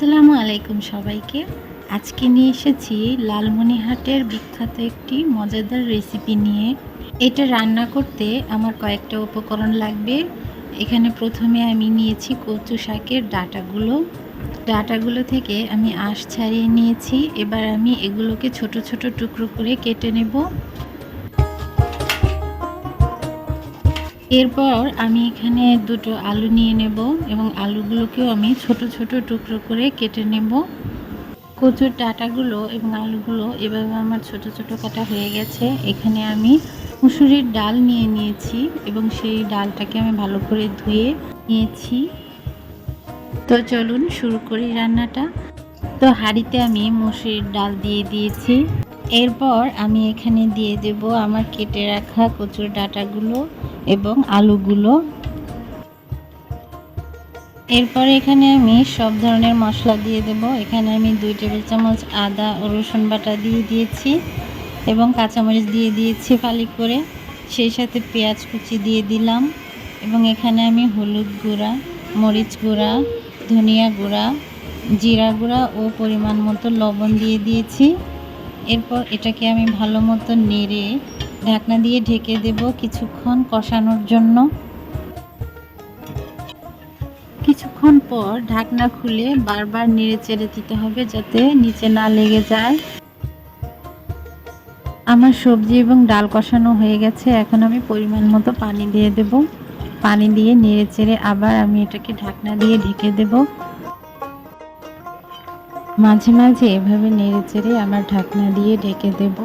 আসসালামু আলাইকুম সবাইকে। আজকে নিয়ে এসেছি লালমনিহাটের বিখ্যাত একটি মজাদার রেসিপি নিয়ে। এটা রান্না করতে আমার কয়েকটা উপকরণ লাগবে। এখানে প্রথমে আমি নিয়েছি কচু শাকের ডাটাগুলো। ডাটাগুলো থেকে আমি আঁশ ছাড়িয়ে নিয়েছি। এবার আমি এগুলোকে ছোট ছোট টুকরো করে কেটে নেব। এরপর আমি এখানে দুটো আলু নিয়ে নেব এবং আলুগুলোকেও আমি ছোট ছোট টুকরো করে কেটে নেব। কচুর ডাটাগুলো এবং আলুগুলো এভাবে আমার ছোট ছোট কাটা হয়ে গেছে। এখানে আমি মুসুরির ডাল নিয়ে নিয়েছি এবং সেই ডালটাকে আমি ভালো করে ধুয়ে নিয়েছি। তো চলুন শুরু করি রান্নাটা। তো হাঁড়িতে আমি মুসুরির ডাল দিয়ে দিয়েছি। এরপর আমি এখানে দিয়ে দেব আমার কেটে রাখা কচুর ডাটাগুলো এবং আলুগুলো। এরপর এখানে আমি সব ধরনের মশলা দিয়ে দেব। এখানে আমি দুই টেবিল চামচ আদা ও রসুন বাটা দিয়ে দিয়েছি এবং কাঁচামরিচ দিয়ে দিয়েছি ফালি করে। সেই সাথে পেঁয়াজ কুচি দিয়ে দিলাম এবং এখানে আমি হলুদ গুঁড়া, মরিচ গুঁড়া, ধনিয়া গুঁড়া, জিরা গুঁড়া ও পরিমাণ মতো লবণ দিয়ে দিয়েছি। এরপর এটাকে আমি ভালো মতো নেড়ে ঢাকনা দিয়ে ঢেকে দেব কিছুক্ষণ কষানোর জন্য। কিছুক্ষণ পর ঢাকনা খুলে বারবার নেড়ে চেড়ে দিতে হবে যাতে নিচে না লেগে যায়। আমার সবজি এবং ডাল কষানো হয়ে গেছে, এখন আমি পরিমাণ মতো পানি দিয়ে দেব। পানি দিয়ে নেড়ে চেড়ে আবার আমি এটাকে ঢাকনা দিয়ে ঢেকে দেব। মাঝে মাঝে এভাবে নেড়ে চেড়ে আমার ঢাকনা দিয়ে ঢেকে দেবো।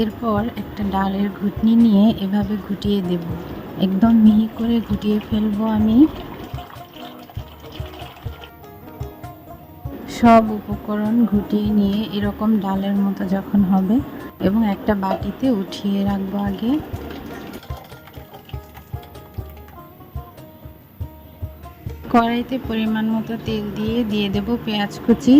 এরপর একটা ডালের ঘুটনি নিয়ে এভাবে ঘুটিয়ে দেব। একদম মিহি করে ঘুটিয়ে ফেলব আমি। সব উপকরণ ঘুটিয়ে নিয়ে এরকম ডালের মতো যখন হবে, এবং একটা বাটিতে উঠিয়ে রাখব আগে। কড়াইতে পরিমাণ মতো তেল দিয়ে দিয়ে দেব পেঁয়াজ কুচি।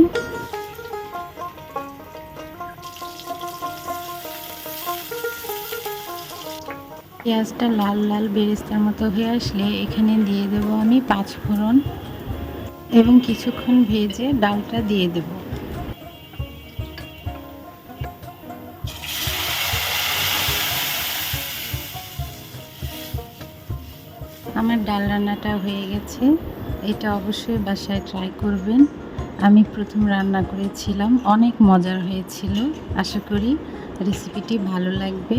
পেঁয়াজটা লাল লাল বেরেস্তার মতো হয়ে আসলে এখানে দিয়ে দেব আমি পাঁচ ফোড়ন এবং কিছুক্ষণ ভেজে ডালটা দিয়ে দেব। আমার ডাল রান্নাটা হয়ে গেছে। এটা অবশ্যই বাসায় ট্রাই করবেন। আমি প্রথম রান্না করেছিলাম। অনেক মজার হয়েছিল। আশা করি রেসিপিটি ভালো লাগবে।